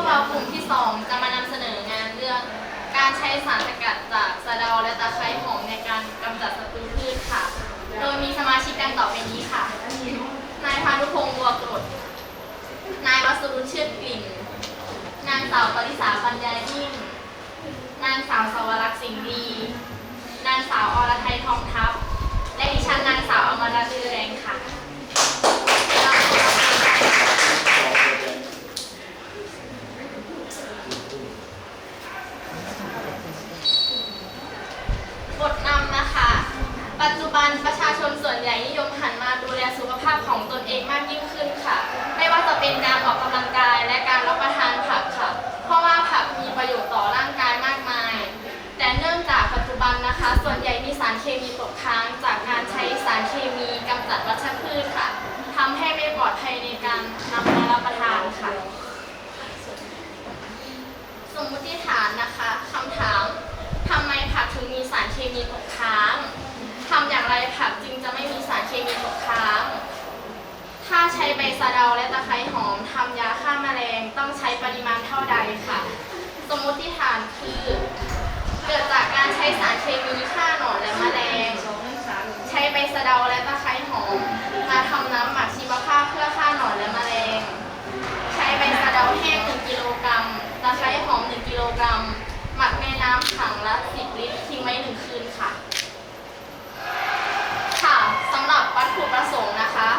กเรากลุ่มที่ 2 จะมานำเสนองานเรื่องการใช้สารสกัดจากสะเดาและตะไคร้หอมในการกำจัดศัตรูพืชค่ะ โดยมีสมาชิกดังต่อไปนี้ค่ะ นายพานุพงศ์บัวกรด นายวัสรุเชือกลิ่น นางสาวปริสาปัญญายิ่ง นางสาวสวรักษ์สิงห์ดี นางสาวอรไทยทองทัพ และดิฉันนางสาวอมรรัตน์ลือแรงค่ะเราขอรับ บทนำนะคะ ปัจจุบันประชาชนส่วนใหญ่นิยมหันมาดูแลสุขภาพของตนเองมากยิ่งขึ้นค่ะ ไม่ว่าจะเป็นการออกกำลังกายและการรับประทานผักค่ะ เพราะว่าผักมีประโยชน์ต่อร่างกายมากมาย แต่เนื่องจากปัจจุบันนะคะ ส่วนใหญ่มีสารเคมีตกค้างจากการใช้สารเคมีกำจัดวัชพืชค่ะทำให้ไม่ปลอดภัยในการนำมารับประทานค่ะ สมมุติฐานนะคะคำถามทำไมผักถึงมีสารเคมีตกค้างทำอย่างไรผักจึงจะไม่มีสารเคมีตกค้าง ถ้าใช้ใบ สะเดาและตะไคร้หอมทำยาฆ่าแมลงต้องใช้ปริมาณเท่าใดค่ะ สมมติฐานคือ เกิดจากการใช้สารเคมีฆ่าหนอนและแมลง ใช้ใบสะเดาและตะไคร้หอม มาทำน้ำหมักชีวภาพเพื่อฆ่าหนอนและแมลง ใช้ใบสะเดาแห้ง1กิโลกรัมตะไคร้หอม 1 กิโลกรัม หมักในน้ำถังละ 10 ลิตร ทิ้งไว้ 1 คืนค่ะค่ะสำหรับวัตถุประสงค์นะคะ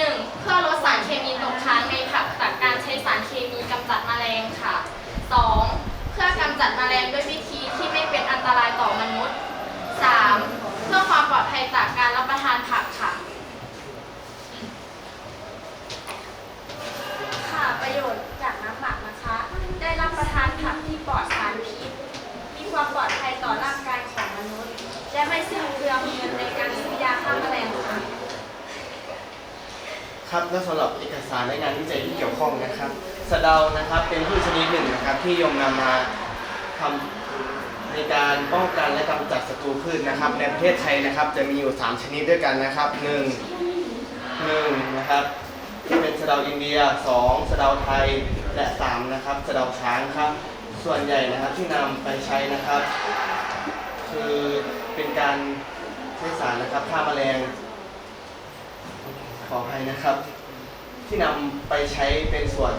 1. เพื่อลดสารเคมีตกค้างในผักจากการใช้สารเคมีกำจัดแมลงค่ะ 2. เพื่อกำจัดแมลงด้วยวิธีที่ไม่เป็นอันตรายต่อมนุษย์ 3. เพื่อความปลอดภัยจากการรับประทานผักค่ะ ค่ะประโยชน์จากน้ำหมักนะคะ ได้รับประทานผักที่ปลอดสารพิษ มีความปลอดภัยต่อร่างกายของมนุษย์ และไม่สิ้นเปลืองเงินในการซื้อยาฆ่าแมลงค่ะ ครับและสำหรับเอกสารและงานวิจัยที่เกี่ยวข้องนะครับสะเดานะครับเป็นพืชชนิดหนึ่งนะครับที่ยมนำมาทำในการป้องกันและกำจัดศัตรูพืชนะครับ ในประเทศไทยนะครับ จะมีอยู่ 3 ชนิดด้วยกันนะครับ1 1นะครับที่เป็นสะเดาอินเดีย 2สะเดาไทยและ3นะครับสะเดาช้างครับ ส่วนใหญ่นะครับที่นำไปใช้นะครับ คือเป็นการใช้สารนะครับฆ่าแมลง ขออภัยนะครับ ที่นำไปใช้เป็นส่วน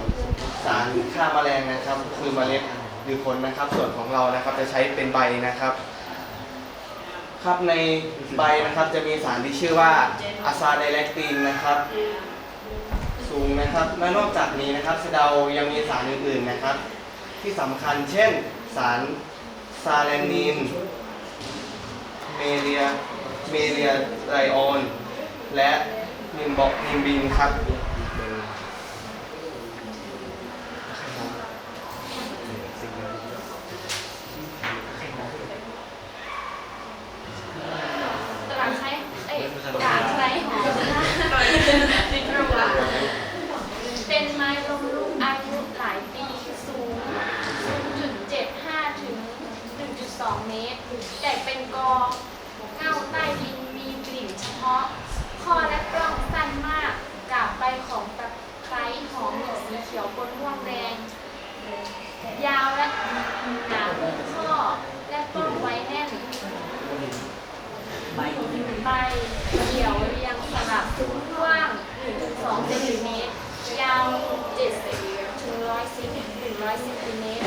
สารฆ่าแมลงนะครับ คือเมล็ดหรือผลนะครับ ส่วนของเรานะครับจะใช้เป็นใบนะครับ ครับในใบนะครับจะมีสารที่ชื่อว่าอะซาไดแลคตินนะครับ สูงนะครับและนอกจากนี้นะครับสะเดายังมีสารอื่นๆนะครับ ที่สำคัญเช่น สารซาเลนิน เมเรีย เมเรียไลออน และ นิมบอกนิมบินครับ ตลาดใช้เอ้ยตลาดใช้หอมเป็นไม้ลมลุกอายุหลายปีสูง 0.75 ถึง 1.2 เมตร แตกเป็นกอ เง่าใต้ดินมีกลิ่นเฉพาะ ข้อและปล้องสั้นมาก กาบใบของตะไคร้หอมมีสีเขียวปนม่วงแดง ยาวและหนาหุ้มข้อ และปล้องไว้แน่น ใบเขียวเรียงสลับกว้าง1-2เซนติเมตร ยาว 70ถึง110ถึง 100เซนติเมตร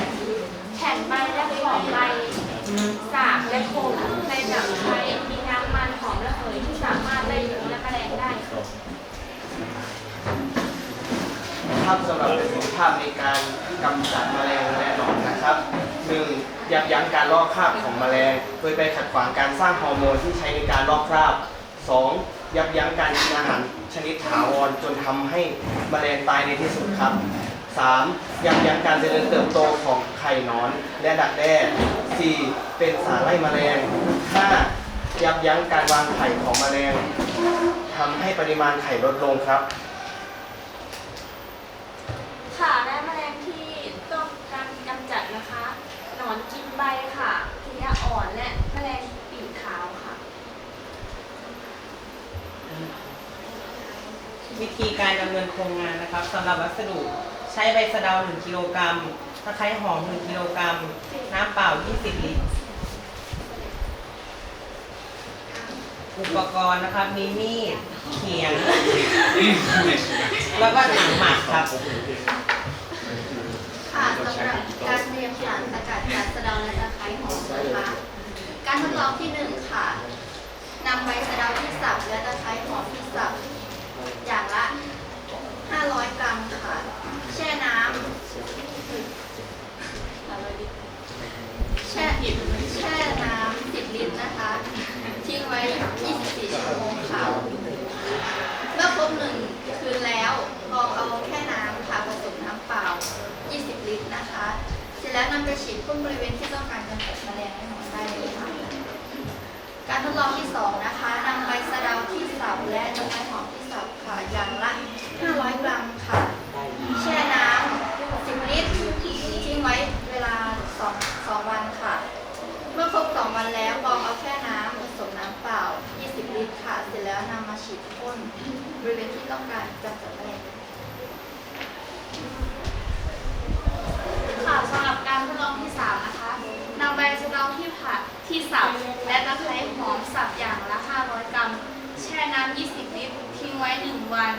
แผ่นใบและขอบใบสากและคมในแบบไทยมีน้ำมันหอมระเหยที่สามารถไล่ยุงและแมลงได้ค่ะครับสำหรับประสิทธิภาพในการกำจัดแมลงและหนอนนะครับ 1. ยับยั้งการลอกคราบของแมลงโดยไปขัดขวางการสร้างฮอร์โมนที่ใช้ในการลอกคราบ 2. ยับยั้งการกินอาหารชนิดถาวรจนทำให้แมลงตายในที่สุดครับ 3. ยับยั้งการเจริญเติบโตของไข่นอนและดักแด้ 4. เป็นสารไล่แมลง 5. ยับยั้งการวางไข่ของแมลงทำให้ปริมาณไข่ลดลงครับ ค่ะและแมลงที่ต้องการกำจัดนะคะ หนอนกินใบค่ะเพลี้ยอ่อนและแมลงปีกขาวค่ะ วิธีการดำเนินโครงงานนะครับสำหรับวัสดุ ใช้ใบสะเดา1กิโลกรัมตะไคร้หอม1กิโลกรัมน้ำเปล่า 20 ลิตร อุปกรณ์นะครับ มีมีดเขียง แล้วก็ถังหมักครับ ค่ะสำหรับการเตรียมสารสกัดจากสะเดาและตะไคร้หอมนะคะการทดลองที่หนึ่งค่ะนำใบสะเดาที่สับและตะไคร้หอมที่สับอย่างละ 500 กรัมค่ะ แช่น้ำแช่แช่น้ำ10 ลิตรนะคะ ทิ้งไว้ 24 ชั่วโมงค่ะ เมื่อครบหนึ่งคืนแล้วลองเอาแค่น้ำค่ะผสมน้ำเปล่า 20 ลิตรนะคะ เสร็จแล้วนำไปฉีดพ่นบริเวณที่ต้องการกำจัดแมลงให้หมดได้เลยค่ะการทดลองที่ 2 นะคะนำใบสะเดาที่สับและตะไคร้หอมที่สับค่ะอย่างละ 500 กรัมค่ะ แช่น้ำ10ลิตรทิ้งไว้เวลา2 2วันค่ะ เมื่อครบ 2 วันแล้วกรองเอาแค่น้ำผสมน้ำเปล่า 20 ลิตรค่ะ เสร็จแล้วนำมาฉีดพ่นบริเวณที่ต้องการกำจัดแมลงค่ะสำหรับการทดลองที่ 3 นะคะนำใบสะเดาที่ผัดที่สับและตะไคร้หอมสับอย่างละ 500 กรัม แช่น้ำ 20 ลิตร ทิ้งไว้ 1 วัน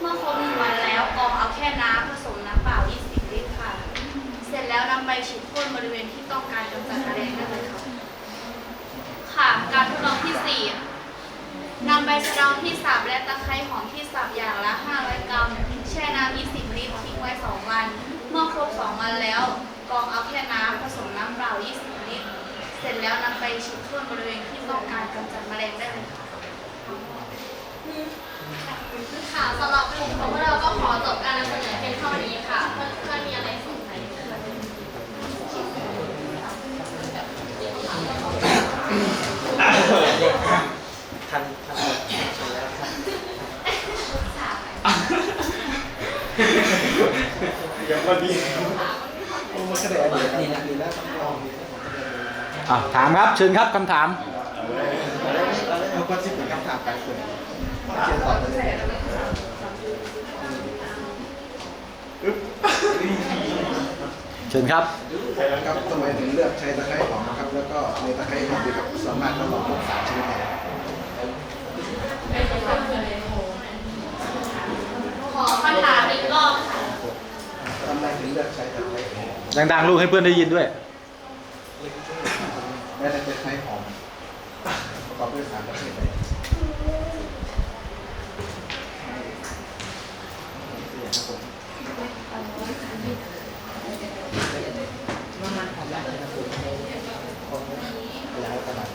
เมื่อครบ1วันแล้ว แค่น้ำผสมน้ำเปล่า 20 ลิตรค่ะ เสร็จแล้วนำไปฉีดพ่นบริเวณที่ต้องการกำจัดแมลงได้เลยค่ะ ค่ะ การทดลองที่ 4นำใบสะเดาที่สับและตะไคร้หอมที่สับอย่างละ 500 กรัม แช่น้ำ 20 ลิตรทิ้งไว้ 2 วัน เมื่อครบ 2 วันแล้วกรองเอาแค่น้ำผสมน้ำเปล่า 20 ลิตร เสร็จแล้วนำไปฉีดพ่นบริเวณที่ต้องการกำจัดแมลงได้เลยค่ะค่ะสำหรับกลุ่มของพวกเราก็ขอจบการนำเสนอเพียงเท่านี้ค่ะ เพื่อนๆมีอะไรสงสัยไหมคะ ทันทันแล้วครับ ยังพอดีโอ้มันก็ได้อันนี้นะดีนะลองดีนะอะถามครับเชิญครับคำถามเอาก็ชิบเป็นคำถามไปเลยเชียร์ต่อเลยเชิญครับครับทำไมถึงเลือกใช้ตะไคร้หอมนะครับ แล้วก็ในตะไคร้หอมดีครับสามารถทดลองพวกสารชนิดไหนขอคำถามอีกรอบค่ะ ไมถึงเลือกใช้ตะไคร้หอมดังๆลูกให้เพื่อนได้ยินด้วยและในตะไคร้หอมประกอบด้วยสารประเภทใดครับผมแล้วตลาด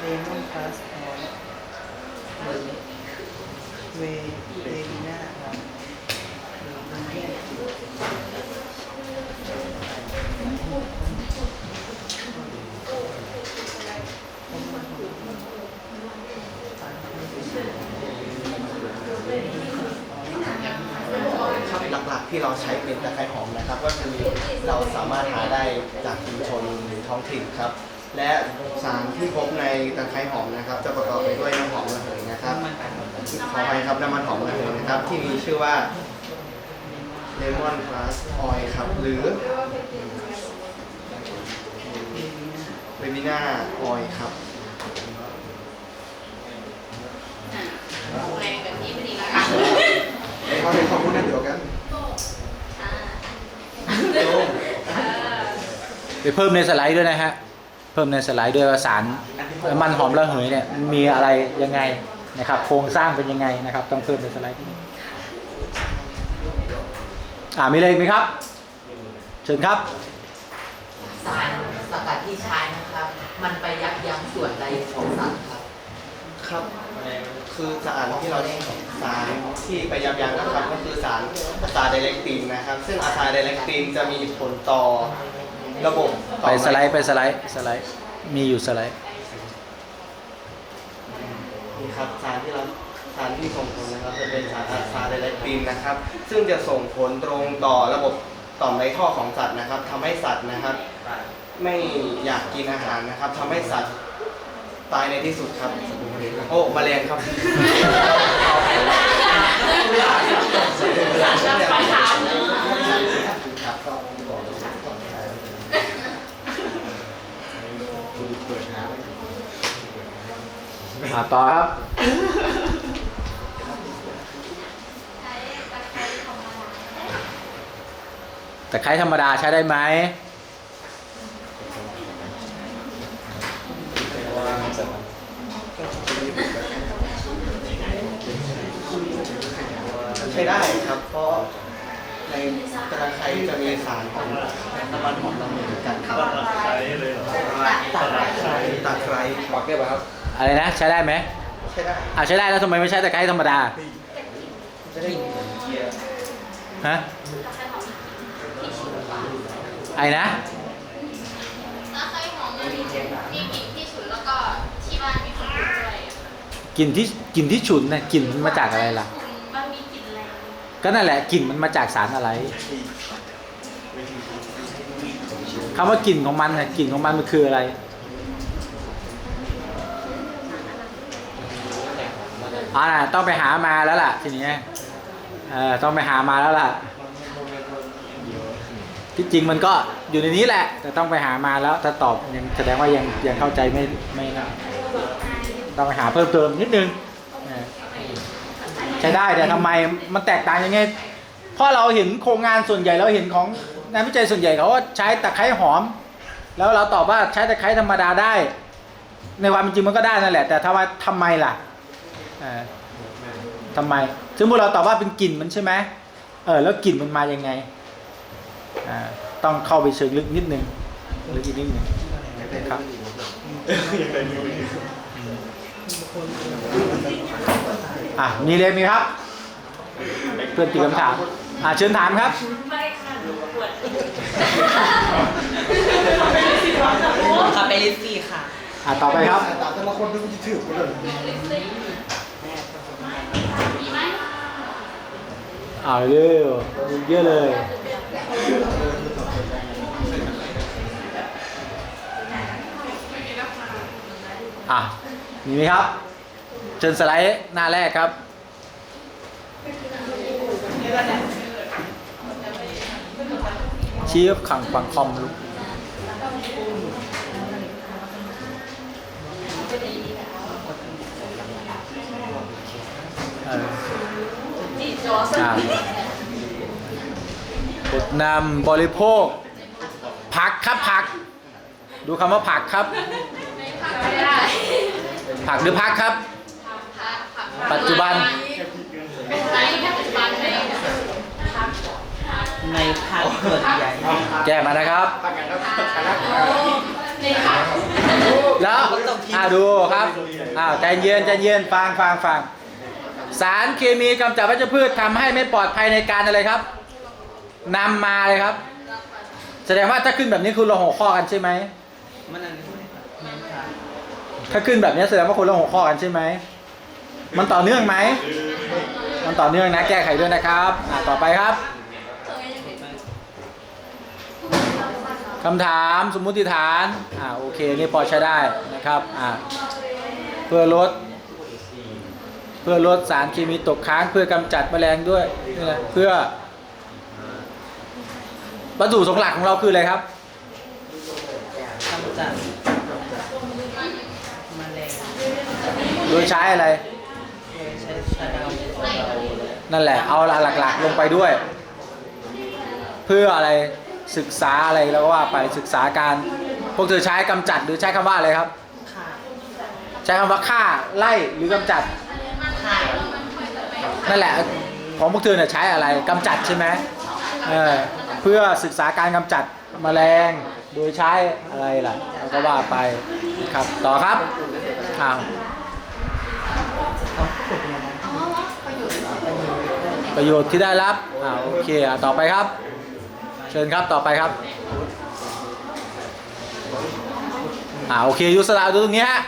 เลมอนพลัสออย เวเรนีน่าครับหลักๆที่เราใช้เป็นตะไคร้หอมนะครับ ก็คือเราสามารถหาได้จากชุมชนหรือท้องถิ่นครับ และสารที่พบในตะไคร้หอมนะครับ จะประกอบ ขอไปครับน้ำมันหอมระเหยนะครับ ที่มีชื่อว่า Lemon Plus Oil ครับ หรือ b a b y n a Oil ครับแรงแบบนี้ไม่ดีแล้วค่ะเขาเป็นความรู้นั่นเดียวกันไปเพิ่มในสไลด์ด้วยนะฮะ เพิ่มในสไลด์ด้วยว่าสารน้ำมันหอมระเหยเนี่ยมีอะไรยังไง นะครับโครงสร้างเป็นยังไงนะครับ ต้องเพิ่มในสไลด์ด้วยอ่ามีอะไรอีกไหมครับ เชิญครับ สารสกัดที่ใช้นะครับ มันไปยับยั้งส่วนใดของสัตว์ครับ ครับ คือสารที่เราสารที่ไปยับยั้งนะครับ ก็คือสารอะซาเดเล็กตินนะครับ ซึ่งอะซาเดเล็กตินจะมีผลต่อระบบต่อไปสไลด์ไปสไลด์สไลด์มีอยู่สไลด์ นี่ครับสารที่เราสารที่ส่งผลนะครับจะเป็นสารอะซาเดเล็กตินนะครับ ซึ่งจะส่งผลตรงต่อระบบต่อมในท่อของสัตว์นะครับทำให้สัตว์นะครับ ไม่อยากกินอาหารนะครับทำให้สัตว์ตายในที่สุดครับโอ้แมลงครับ อ่าต่อครับใช้ตะไคร้ธรรมดาตะไคร้ธรรมดาใช้ได้ไหมใช้ได้ครับ เพราะในตะไคร้จะมีสารของน้ำมันหอมระเหยกันครับตัดไคร้ตะไคร้ตะไคร้ปักได้ป่ะครับ อะไรนะใช้ได้ไหมใช้ได้อ่าใช้ได้แล้วทำไมไม่ใช้ตะไคร้ธรรมดาจะได้ฮะตะไคร้หอมที่ฉุนกว่าไอ้นะตะไคร้หอมมันมีกลิ่นที่ฉุนแล้วก็ที่บ้านมีคนปลูกด้วยกลิ่นที่กลิ่นที่ฉุนน่ะกลิ่นมันมาจากอะไรล่ะมันมีกลิ่นแรงก็นั่นแหละกลิ่นมันมาจากสารอะไรคำว่ากลิ่นของมันน่ะกลิ่นของมันมันคืออะไร อ่าต้องไปหามาแล้วล่ะ ทีนี้เออต้องไปหามาแล้วล่ะ ที่จริงมันก็อยู่ในนี้แหละ แต่ต้องไปหามาแล้วถ้าตอบยังแสดงว่ายังยังเข้าใจไม่ไม่นะต้องไปหาเพิ่มเติมนิดนึงใช้ได้แต่ทำไมมันแตกต่างยังไงเพราะเราเห็นโครงงานส่วนใหญ่เราเห็นของงานวิจัยส่วนใหญ่เขาว่าใช้ตะไคร้หอม แล้วเราตอบว่าใช้ตะไคร้ธรรมดาได้ ในความเป็นจริงมันก็ได้นั่นแหละ แต่ทำไมทำไมล่ะ ทำไม ซึ่งพวกเราตอบว่าเป็นกลิ่นมันใช่ไหมเออ แล้วกลิ่นมันมายังไง อ่า ต้องเข้าไปเชิงลึกนิดนึงลึกอีกนิดนึงครับอะ มีเลยมีครับ เพื่อนตีคำถาม อะ เชิญถามครับคาเปลิซี่ค่ะ อะ ต่อไปครับตาแต่ละคนดูจะถือคนเลย อ่าเร็วเยอะเลยอะมีไหมครับ เชิญสไลด์หน้าแรกครับชี้ขังฝั่งคอมลูกเออ อะบทนำบริโภค ผักครับผัก ดูคำว่าผักครับ ไม่ได้ผักหรือพักครับ ปัจจุบัน ในปัจจุบันในในภาคส่วนใหญ่แก้มานะครับ ในผักแล้วอ่าดูครับอ้าวใจเย็นใจเย็นฟังฟังฟัง สารเคมีกำจัดวัชพืชทำให้ไม่ปลอดภัยในการอะไรครับนำมาเลยครับ แสดงว่าถ้าขึ้นแบบนี้คือเราหัวข้อกันใช่ไหมมันอันนี้ถ้าขึ้นแบบนี้แสดงว่าคนเราหัวข้อกันใช่ไหมมันต่อเนื่องไหมมันต่อเนื่องนะ แก้ไขด้วยนะครับอ่าต่อไปครับคำถามสมมุติฐานอ่าโอเคนี่พอใช้ได้นะครับอ่าเพื่อลด พื่อลดสารเคมีตกค้างเพื่อกำจัดแมลงด้วยนี่แหละเพื่อวัตถุสงหลักของเราคืออะไรครับกำจัดแมลงโดยใช้อะไรโดยใช้ชาดาวนั่นแหละ เอาหลักๆ ลงไปด้วย เพื่ออะไรศึกษาอะไรแล้วก็ว่าไปศึกษาการ พวกเธอใช้กำจัดหรือใช้คำว่าอะไรครับค่ะใช้คำว่าฆ่าไล่หรือกำจัดค่ะ นั่นแหละของพวกเธอเนี่ยใช้อะไรกำจัดใช่ไหมเออเพื่อศึกษาการกำจัดแมลงโดยใช้อะไรล่ะแล้วก็ว่าไปครับต่อครับอ้าวประโยชน์ประโยชน์ที่ได้รับอ่าโอเคอะต่อไปครับ เชิญครับต่อไปครับอ่าโอเคยุสลาดูตรงนี้ฮะ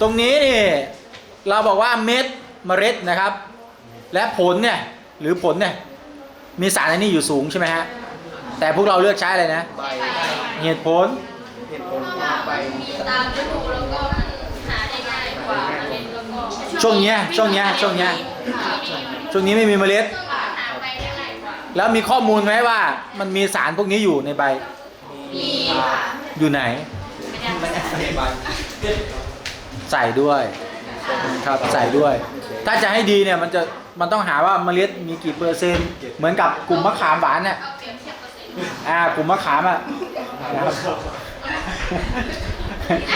ตรงนี้นี่เราบอกว่าเม็ด เมล็ดนะครับ และผลเนี่ยหรือผลเนี่ยมีสารอันนี้อยู่สูงใช่ไหมฮะแต่พวกเราเลือกใช้อะไรนะ ใบเหตุผลเหตุผลไปมีตามฤดูแล้วก็มันช่วงเนี้ยช่วงเนี้ยช่วงเนี้ยช่วงนี้ไม่มีเมล็ดหาไปได้หลายกว่าแล้วมีข้อมูลไหมว่า มันมีสารพวกนี้อยู่ในใบมีค่ะอยู่ไหน ใส่ด้วย ครับใส่ด้วย ถ้าจะให้ดีเนี่ยมันจะมันต้องหาว่าเมล็ดมีกี่เปอร์เซ็นต์ เหมือนกับกลุ่มมะขามหวานเนี่ยอ่ากลุ่มมะขามอะนะครับ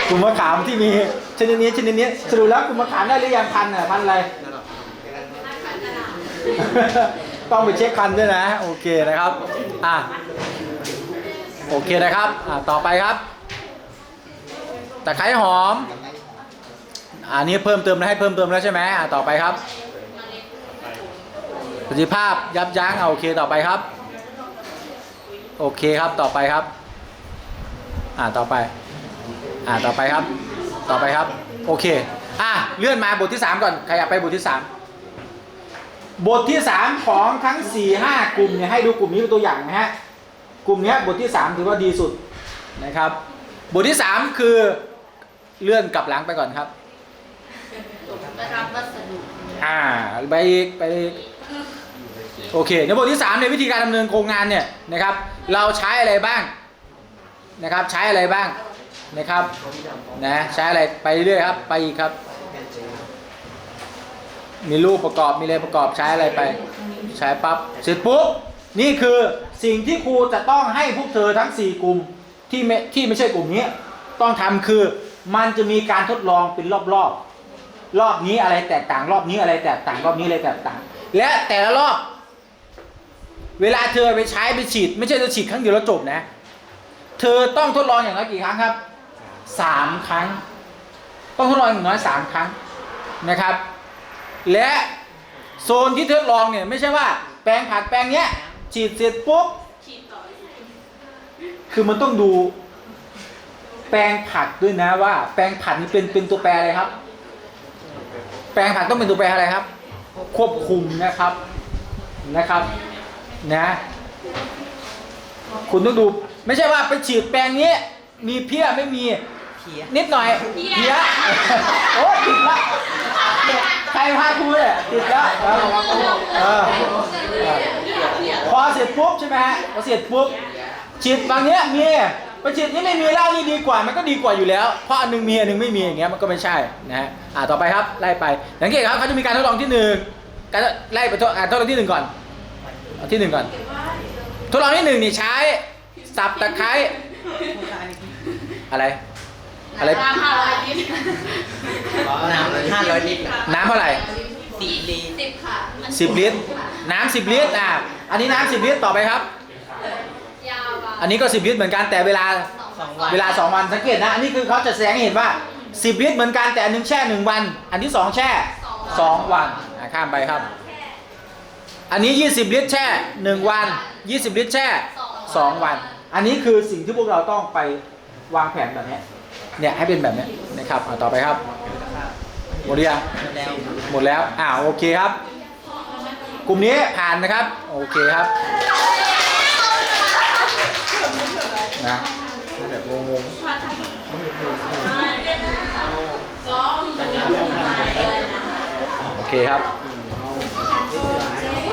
กลุ่มมะขามที่มีชนิดนี้ชนิดนี้สรุปแล้วกลุ่มมะขามได้หรือยังพันอะพันอะไรต้องไปเช็คพันด้วยนะ โอเคนะครับอะโอเคนะครับอะต่อไปครับตะไคร้หอม อันนี้เพิ่มเติมนะให้เพิ่มเติมแล้วใช่ไหมอะต่อไปครับ ประสิทธิภาพยับยั้งเอะโอเคต่อไปครับ โอเคครับต่อไปครับ อ่าต่อไป อ่าต่อไปครับ ต่อไปครับ โอเค อะเลื่อนมาบทที่ 3 ก่อนใครอยากไปบทที่ 3 บทที่ 3 ของทั้ง 4 5 กลุ่มเนี่ยให้ดูกลุ่มนี้เป็นตัวอย่างนะฮะกลุ่มนี้บทที่ 3 ถือว่าดีสุดนะครับ บทที่ 3 คือเลื่อนกลับหลังไปก่อนครับ ไปรับวัสดุอ่าไปอีกไปอีกโอเคในบทที่3เนี่ยวิธีการดำเนินโครงงานเนี่ยนะครับ เราใช้อะไรบ้างนะครับ ใช้อะไรบ้างนะครับนะใช้อะไรไปเรื่อยครับ ไปอีกครับ มีรูปประกอบมีอะไรประกอบใช้อะไรไป ใช้ปั๊บเสร็จปุ๊บนี่คือสิ่งที่ครูจะต้องให้พวกเธอทั้ง 4 กลุ่มที่ไม่ที่ไม่ใช่กลุ่มนี้ ต้องทำคือมันจะมีการทดลองเป็นรอบๆ รอบนี้อะไรแตกต่างรอบนี้อะไรแตกต่างรอบนี้อะไรแตกต่าง และแต่ละรอบ เวลาเธอไปใช้ไปฉีด ไม่ใช่จะฉีดครั้งเดียวแล้วจบนะ เธอต้องทดลองอย่างน้อยกี่ครั้งครับสามครั้ง ต้องทดลองอย่างน้อยสามครั้งนะครับ และโซนที่ทดลองเนี่ยไม่ใช่ว่า แปลงผักแปลงเนี้ย ฉีดเสร็จปุ๊บคือมันต้องดูแปลงผักด้วยนะว่า แปลงผักนี่เป็นเป็นตัวแปรอะไรครับ แปลงผักต้องเป็นตัวแปรอะไรครับ ควบคุมนะครับนะครับนะคุณต้องดู ไม่ใช่ว่าไปฉีดแปลงนี้ มีเพี้ยไม่มีเพี้ยนิดหน่อยเพี้ยโอ้ยติดละใครพาคุยอะติดแล้วเออเออพอเสร็จปุ๊บใช่ไหมฮะพอเสร็จปุ๊บฉีดบางเนี้ยมี ไปฉีดนี่ไม่มีแล้วนี่ดีกว่ามันก็ดีกว่าอยู่แล้ว เพราะอันหนึงมีอันหนึงไม่มีอย่างเงี้ยมันก็ไม่ใช่นะฮะอ่าต่อไปครับไล่ไปสังเกตครับเขาจะมีการทดลองที่หนึ่งการไล่ไปทดอ่าทดลองที่หนึ่งก่อนเอาที่หนึ่งก่อน ทดลองที่หนึ่งนี่ใช้สับตะไคร้อะไรอะไรน้ำห้าร้อยลิตรน้ำห้าร้อยลิตรน้ำเท่าไหร่สี่ลิตรสิบค่ะสิบลิตร น้ำสิบลิตรอะอันนี้น้ำสิบลิตรต่อไปครับยาว อะอันนี้ก็สิบลิตรเหมือนกันแต่เวลาสองวัน เวลาสองวันสังเกตนะ อันนี้คือเขาจะแสดงให้เห็นว่าสิบลิตรเหมือนกันแต่อันหนึงแช่หนึ่งวัน อันที่สองแช่สองวันอะข้ามไปครับ อันนี้ 20 ลิตรแช่หนึ่งวัน 20 ลิตรแช่สองวัน อันนี้คือสิ่งที่พวกเราต้องไปวางแผนแบบเนี้ยเนี่ยให้เป็นแบบเนี้ยนะครับอะต่อไปครับ หมดหรือยังแล้วหมดแล้วอ่าโอเคครับ กลุ่มนี้ผ่านนะครับ โอเคครับ นะแบบงงๆ โอเคครับ